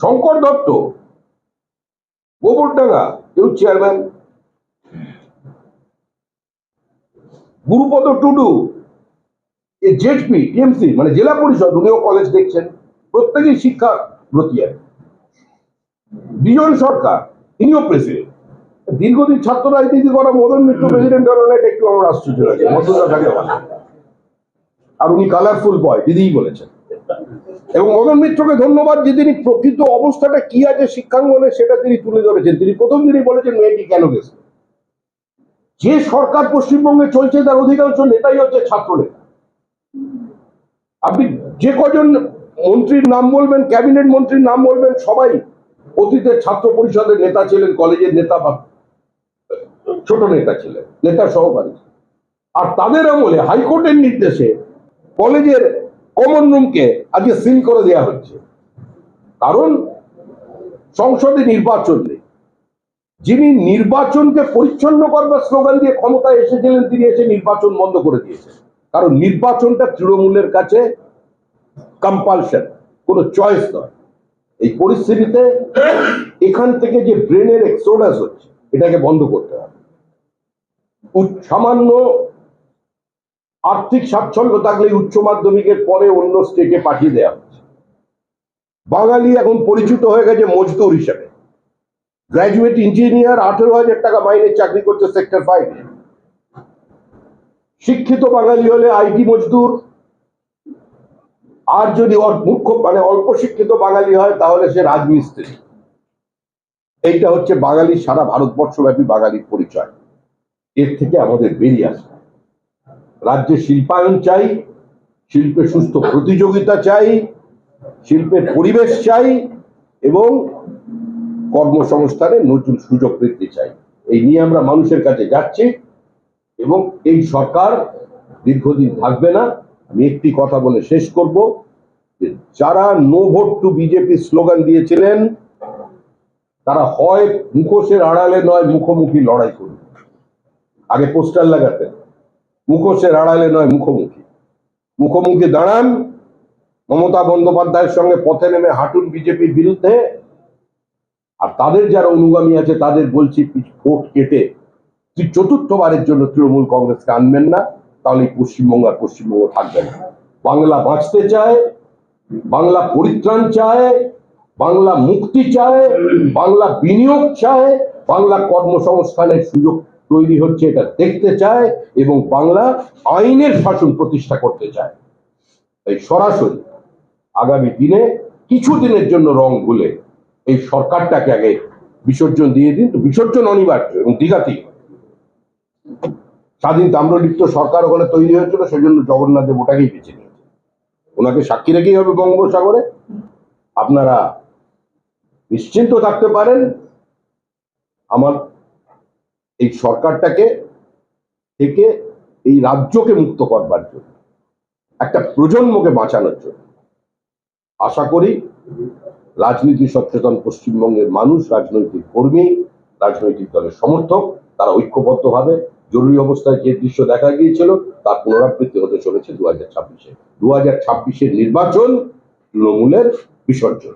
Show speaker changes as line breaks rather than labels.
শঙ্কর দত্ত, গোবরডাঙ্গা কেউ চেয়ারম্যান। গুরুপদ টুডু, এ ZP TMC মানে জেলা পরিষদ, উনিও কলেজ দেখছেন। প্রত্যেকেই শিক্ষা ব্রতিয়ার বিজন সরকার ইনিও প্রেসিডেন্ট দীর্ঘদিন ছাত্র রাজনীতি করা মদন মিত্র প্রেসিডেন্ট হলো না এটা একটু আমার আশ্চর্য লাগে। থাকে আর উনি কালারফুল বয় দিদিই বলেছেন। এবং মদন মিত্রকে ধন্যবাদ যে তিনি প্রকৃত অবস্থাটা কি আছে শিক্ষাঙ্গনে সেটা তিনি তুলে ধরেছেন। তিনি প্রথম দিনই বলেছেন মেয়েটি কেন গেছে। যে সরকার পশ্চিমবঙ্গে চলছে তার অধিকাংশ নেতাই হচ্ছে ছাত্র নেতা আপনি যে কজন মন্ত্রীর নাম বলবেন, ক্যাবিনেট মন্ত্রীর নাম বলবেন, সবাই অতীতের ছাত্র পরিষদের নেতা ছিলেন, কলেজের নেতা বা ছোট নেতা ছিলেন, নেতা সহকারী। আর তাদের আমলে হাইকোর্টের নির্দেশে কলেজের কমন রুমকে আজকে সিল করে দেওয়া হচ্ছে। কারণ সংসদে নির্বাচন নেই। যিনি নির্বাচনকে পরিচ্ছন্ন করবার স্লোগান দিয়ে ক্ষমতায় এসেছিলেন, তিনি এসে নির্বাচন বন্ধ করে দিয়েছেন। কারণ নির্বাচনটা তৃণমূলের কাছে কম্পালশন কোনো চয়েস নয়। এই পরিস্থিতিতে এখান থেকে যে ব্রেনের এক্সোডাস হচ্ছে, এটাকে বন্ধ করতে হবে। সামান্য আর্থিক স্বাচ্ছন্দ্য থাকলে উচ্চ মাধ্যমিকের পরে অন্য স্টেটে পাঠিয়ে দেওয়া হচ্ছে। বাঙালি এখন পরিচিত হয়ে গেছে মজদুর হিসেবে। গ্র্যাজুয়েট ইঞ্জিনিয়ার আঠেরো হাজার টাকা মাইনে চাকরি করছে সেক্টর ফাইভে শিক্ষিত বাঙালি হলে আইটি মজদুর। আর যদি মুখ্য মানে অল্প শিক্ষিত বাঙালি হয়, তাহলে সে রাজমিস্ত্রি। এইটা হচ্ছে বাঙালি সারা ভারতবর্ষব্যাপী বাঙালির পরিচয়। এর থেকে আমাদের বেরিয়ে আসতে হবে। রাজ্যে শিল্পায়ন চাই, শিল্পে সুস্থ প্রতিযোগিতা চাই, শিল্পের পরিবেশ চাই এবং কর্মসংস্থানের নতুন সুযোগ বৃদ্ধি চাই। এই নিয়ে আমরা মানুষের কাছে যাচ্ছি এবং এই সরকার দীর্ঘদিন থাকবে না। আমি একটি কথা বলে শেষ করব যে, যারা no vote to BJP slogan দিয়েছিলেন, তারা হয় মুখোশের আড়ালে নয়, মুখোমুখি লড়াই করবে আগে পোস্টার লাগাতেন। মুখোশের আড়ালে নয়, মুখোমুখি। মুখোমুখি দাঁড়ান, মমতা বন্দ্যোপাধ্যায়ের সঙ্গে পথে নেমে হাঁটুন বিজেপির বিরুদ্ধে। আর তাদের যারা অনুগামী আছে, তাদের বলছি ভোট কেটে তুই চতুর্থবারের জন্য তৃণমূল কংগ্রেসকে আনবেন না, তাহলে পশ্চিমবঙ্গ আর পশ্চিমবঙ্গ থাকবে না। বাংলা বাঁচতে চায়, বাংলা পরিত্রাণ চায়, বাংলা মুক্তি চায়, বাংলা বিনিয়োগ চায়, বাংলা কর্মসংস্থানের সুযোগ তৈরি হচ্ছে, এটা দেখতে চায় এবং বাংলা আইনের শাসন প্রতিষ্ঠা করতে চায়। এই সরাসরি আগামী দিনে কিছু দিনের জন্য রং ভুলে এই সরকারটাকে আগে বিসর্জন দিয়ে দিন, তো বিসর্জন অনিবার্য এবং দীঘাতেই স্বাধীন তাম্রলিপ্ত সরকার ওখানে তৈরি হয়েছিল, সেজন্য জগন্নাথ দেব ওটাকেই বেছে নিয়েছে। ওনাকে সাক্ষী রেখেই হবে বঙ্গোপসাগরে। আপনারা নিশ্চিন্ত থাকতে পারেন। আমার এই সরকারটাকে থেকে এই রাজ্যকে মুক্ত করবার জন্য, একটা প্রজন্মকে বাঁচানোর জন্য। আশা করি রাজনীতি সচেতন পশ্চিমবঙ্গের মানুষ, রাজনৈতিক কর্মী, রাজনৈতিক দলের সমর্থক, তারা ঐক্যবদ্ধভাবে জরুরি অবস্থায় যে দৃশ্য দেখা গিয়েছিল, তার পুনরাবৃত্তি হতে চলেছে দু হাজার ছাব্বিশে। দু হাজার ছাব্বিশের নির্বাচন তৃণমূলের বিসর্জন।